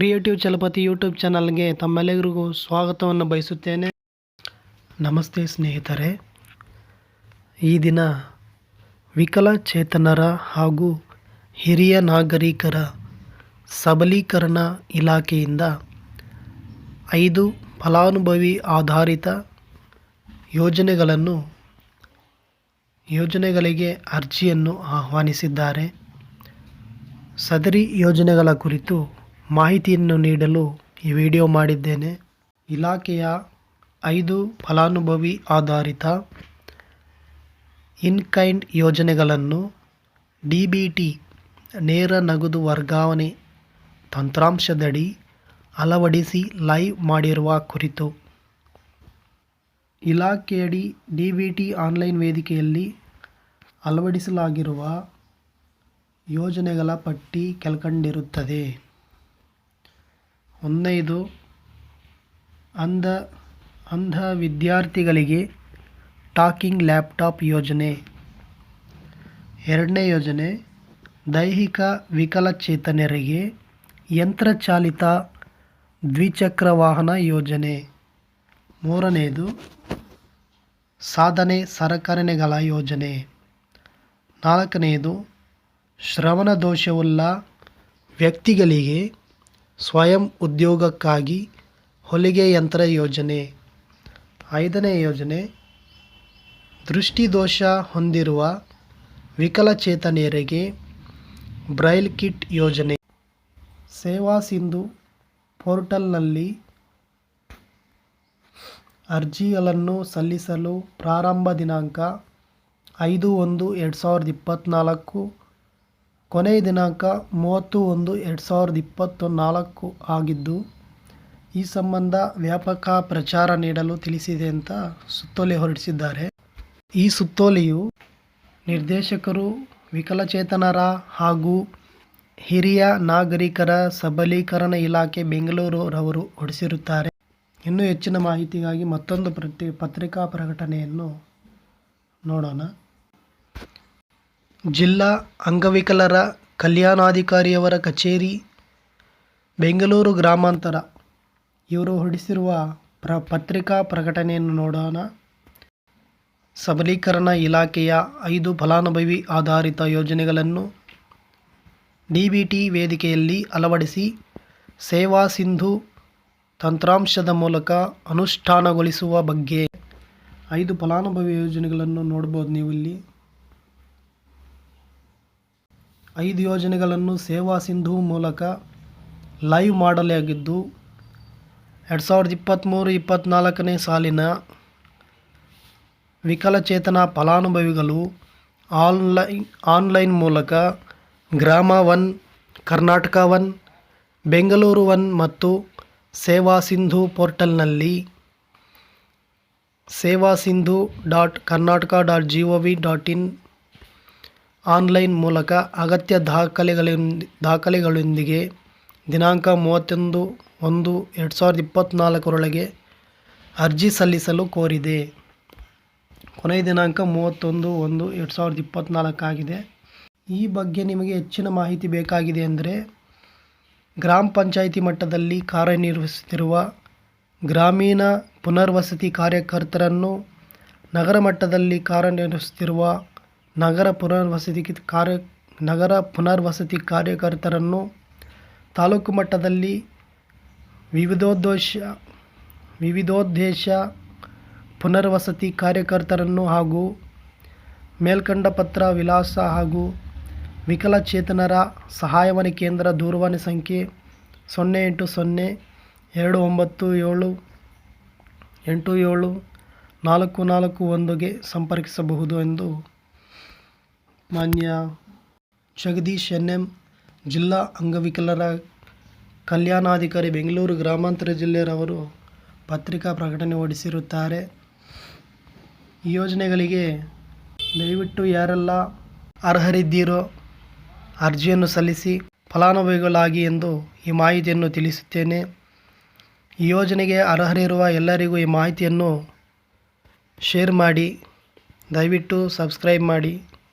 Creative Chalapathi YouTube ಚಾನಲ್ಗೆ ತಮ್ಮೆಲ್ಲರಿಗೂ ಸ್ವಾಗತವನ್ನು ಬಯಸುತ್ತೇನೆ. ನಮಸ್ತೆ ಸ್ನೇಹಿತರೆ. ಈ ದಿನ ವಿಕಲಚೇತನರ ಹಾಗೂ ಹಿರಿಯ ನಾಗರಿಕರ ಸಬಲೀಕರಣ ಇಲಾಖೆಯಿಂದ ಐದು ಫಲಾನುಭವಿ ಆಧಾರಿತ ಯೋಜನೆಗಳನ್ನು, ಯೋಜನೆಗಳಿಗೆ ಅರ್ಜಿಯನ್ನು ಆಹ್ವಾನಿಸಿದ್ದಾರೆ. ಸದರಿ ಯೋಜನೆಗಳ ಕುರಿತು ಮಾಹಿತಿಯನ್ನು ನೀಡಲು ಈ ವಿಡಿಯೋ ಮಾಡಿದ್ದೇನೆ. ಇಲಾಖೆಯ ಐದು ಫಲಾನುಭವಿ ಆಧಾರಿತ ಇನ್ಕೈಂಡ್ ಯೋಜನೆಗಳನ್ನು ಡಿ ಬಿ ಟಿ ನೇರ ನಗದು ವರ್ಗಾವಣೆ ತಂತ್ರಾಂಶದಡಿ ಅಳವಡಿಸಿ ಲೈವ್ ಮಾಡಿರುವ ಕುರಿತು. ಇಲಾಖೆಯಡಿ ಡಿ ಬಿ ಟಿ ಆನ್ಲೈನ್ ವೇದಿಕೆಯಲ್ಲಿ ಅಳವಡಿಸಲಾಗಿರುವ ಯೋಜನೆಗಳ ಪಟ್ಟಿ ಕೆಳಕಂಡಿರುತ್ತದೆ. ಒಂದನೇದು ಅಂಧ ಅಂಧ ವಿದ್ಯಾರ್ಥಿಗಳಿಗೆ ಟಾಕಿಂಗ್ ಲ್ಯಾಪ್ಟಾಪ್ ಯೋಜನೆ. ಎರಡನೇ ಯೋಜನೆ, ದೈಹಿಕ ವಿಕಲಚೇತನರಿಗೆ ಯಂತ್ರಚಾಲಿತ ದ್ವಿಚಕ್ರ ವಾಹನ ಯೋಜನೆ. ಮೂರನೆಯದು ಸಾಧನೆ ಸಲಕರಣೆಗಳ ಯೋಜನೆ. ನಾಲ್ಕನೆಯದು ಶ್ರವಣದೋಷವುಳ್ಳ ವ್ಯಕ್ತಿಗಳಿಗೆ ಸ್ವಯಂ ಉದ್ಯೋಗಕ್ಕಾಗಿ ಹೊಲಿಗೆ ಯಂತ್ರ ಯೋಜನೆ. ಐದನೇ ಯೋಜನೆ, ದೃಷ್ಟಿದೋಷ ಹೊಂದಿರುವ ವಿಕಲಚೇತನರಿಗೆ ಬ್ರೈಲ್ ಕಿಟ್ ಯೋಜನೆ. ಸೇವಾ ಸಿಂಧು ಪೋರ್ಟಲ್ನಲ್ಲಿ ಅರ್ಜಿಗಳನ್ನು ಸಲ್ಲಿಸಲು ಪ್ರಾರಂಭ ದಿನಾಂಕ ಐದು ಒಂದು ಎರಡು ಸಾವಿರದ ಇಪ್ಪತ್ತ್ನಾಲ್ಕು ಕೊನೆಯ ದಿನಾಂಕ ಮೂವತ್ತು ಒಂದು ಎರಡು ಸಾವಿರದ ಇಪ್ಪತ್ತು ನಾಲ್ಕು ಆಗಿದ್ದು, ಈ ಸಂಬಂಧ ವ್ಯಾಪಕ ಪ್ರಚಾರ ನೀಡಲು ತಿಳಿಸಿದೆ ಅಂತ ಸುತ್ತೋಲೆ ಹೊರಡಿಸಿದ್ದಾರೆ. ಈ ಸುತ್ತೋಲೆಯು ನಿರ್ದೇಶಕರು ವಿಕಲಚೇತನರ ಹಾಗೂ ಹಿರಿಯ ನಾಗರಿಕರ ಸಬಲೀಕರಣ ಇಲಾಖೆ ಬೆಂಗಳೂರು ರವರು ಹೊರಡಿಸಿರುತ್ತಾರೆ. ಇನ್ನೂ ಹೆಚ್ಚಿನ ಮಾಹಿತಿಗಾಗಿ ಮತ್ತೊಂದು ಪ್ರತಿ, ಪತ್ರಿಕಾ ಪ್ರಕಟಣೆಯನ್ನು ನೋಡೋಣ. ಜಿಲ್ಲಾ ಅಂಗವಿಕಲರ ಕಲ್ಯಾಣಾಧಿಕಾರಿಯವರ ಕಚೇರಿ, ಬೆಂಗಳೂರು ಗ್ರಾಮಾಂತರ. ಇವರು ಹೊರಡಿಸಿರುವ ಪ್ರ, ಪತ್ರಿಕಾ ಪ್ರಕಟಣೆಯನ್ನು ನೋಡೋಣ. ಸಬಲೀಕರಣ ಇಲಾಖೆಯ ಐದು ಫಲಾನುಭವಿ ಆಧಾರಿತ ಯೋಜನೆಗಳನ್ನು ಡಿ ಬಿ ಟಿ ವೇದಿಕೆಯಲ್ಲಿ ಅಳವಡಿಸಿ ಸೇವಾ ಸಿಂಧು ತಂತ್ರಾಂಶದ ಮೂಲಕ ಅನುಷ್ಠಾನಗೊಳಿಸುವ ಬಗ್ಗೆ ಐದು ಫಲಾನುಭವಿ ಯೋಜನೆಗಳನ್ನು ನೋಡ್ಬೋದು ನೀವು ಇಲ್ಲಿ. ಐದು ಯೋಜನೆಗಳನ್ನು ಸೇವಾ ಸಿಂಧು ಮೂಲಕ ಲೈವ್ ಮಾಡಲಾಗಿದ್ದು ಎರಡು ಸಾವಿರದ ಇಪ್ಪತ್ತ್ಮೂರು ಇಪ್ಪತ್ತ್ನಾಲ್ಕನೇ ಸಾಲಿನ ವಿಕಲಚೇತನ ಫಲಾನುಭವಿಗಳು ಆನ್ಲೈನ್ ಆನ್ಲೈನ್ ಮೂಲಕ Grama one, Karnataka one, Bengaluru one ಮತ್ತು ಸೇವಾ ಸಿಂಧು ಪೋರ್ಟಲ್ನಲ್ಲಿ Seva Sindhu dot Karnataka dot G O V dot in online ಮೂಲಕ ಅಗತ್ಯ ದಾಖಲೆಗಳಿಂದ ದಾಖಲೆಗಳೊಂದಿಗೆ ದಿನಾಂಕ ಮೂವತ್ತೊಂದು ಒಂದು ಎರಡು ಸಾವಿರದ ಇಪ್ಪತ್ತ್ನಾಲ್ಕರೊಳಗೆ ಅರ್ಜಿ ಸಲ್ಲಿಸಲು ಕೋರಿದೆ. ಕೊನೆಯ ದಿನಾಂಕ ಮೂವತ್ತೊಂದು ಒಂದು ಎರಡು ಸಾವಿರದ ಇಪ್ಪತ್ತ್ನಾಲ್ಕಾಗಿದೆ ಈ ಬಗ್ಗೆ ನಿಮಗೆ ಹೆಚ್ಚಿನ ಮಾಹಿತಿ ಬೇಕಾಗಿದೆ ಅಂದರೆ ಗ್ರಾಮ ಪಂಚಾಯಿತಿ ಮಟ್ಟದಲ್ಲಿ ಕಾರ್ಯನಿರ್ವಹಿಸುತ್ತಿರುವ ಗ್ರಾಮೀಣ ಪುನರ್ವಸತಿ ಕಾರ್ಯಕರ್ತರನ್ನು ನಗರ ಮಟ್ಟದಲ್ಲಿ ಕಾರ್ಯನಿರ್ವಹಿಸುತ್ತಿರುವ ನಗರ ಪುನರ್ವಸತಿ ಕಾರ್ಯ, ನಗರ ಪುನರ್ವಸತಿ ಕಾರ್ಯಕರ್ತರನ್ನು ತಾಲೂಕು ಮಟ್ಟದಲ್ಲಿ ವಿವಿಧೋದ್ದೇಶ ವಿವಿಧೋದ್ದೇಶ ಪುನರ್ವಸತಿ ಕಾರ್ಯಕರ್ತರನ್ನು ಹಾಗೂ ಮೇಲ್ಕಂಡ ಪತ್ರ ವಿಳಾಸ ಹಾಗೂ ವಿಕಲಚೇತನರ ಸಹಾಯವಾಣಿ ಕೇಂದ್ರ ದೂರವಾಣಿ ಸಂಖ್ಯೆ ಸೊನ್ನೆ ಎಂಟು ಸೊನ್ನೆ ಎರಡು ಒಂಬತ್ತು ಏಳು ಎಂಟು ಏಳು ನಾಲ್ಕು ನಾಲ್ಕು ಒಂದುಗೆ ಸಂಪರ್ಕಿಸಬಹುದು ಎಂದು ಮಾನ್ಯ ಜಗದೀಶ್ ಎನ್ ಎಂ ಜಿಲ್ಲಾ ಅಂಗವಿಕಲರ ಕಲ್ಯಾಣಾಧಿಕಾರಿ ಬೆಂಗಳೂರು ಗ್ರಾಮಾಂತರ ಜಿಲ್ಲೆಯರವರು ಪತ್ರಿಕಾ ಪ್ರಕಟಣೆ ಹೊರಡಿಸಿರುತ್ತಾರೆ. ಈ ಯೋಜನೆಗಳಿಗೆ ದಯವಿಟ್ಟು ಯಾರೆಲ್ಲ ಅರ್ಹರಿದ್ದೀರೋ ಅರ್ಜಿಯನ್ನು ಸಲ್ಲಿಸಿ ಫಲಾನುಭವಿಗಳಾಗಿ ಎಂದು ಈ ಮಾಹಿತಿಯನ್ನು ತಿಳಿಸುತ್ತೇನೆ. ಈ ಯೋಜನೆಗೆ ಅರ್ಹರಿರುವ ಎಲ್ಲರಿಗೂ ಈ ಮಾಹಿತಿಯನ್ನು ಶೇರ್ ಮಾಡಿ, ದಯವಿಟ್ಟು ಸಬ್ಸ್ಕ್ರೈಬ್ ಮಾಡಿ.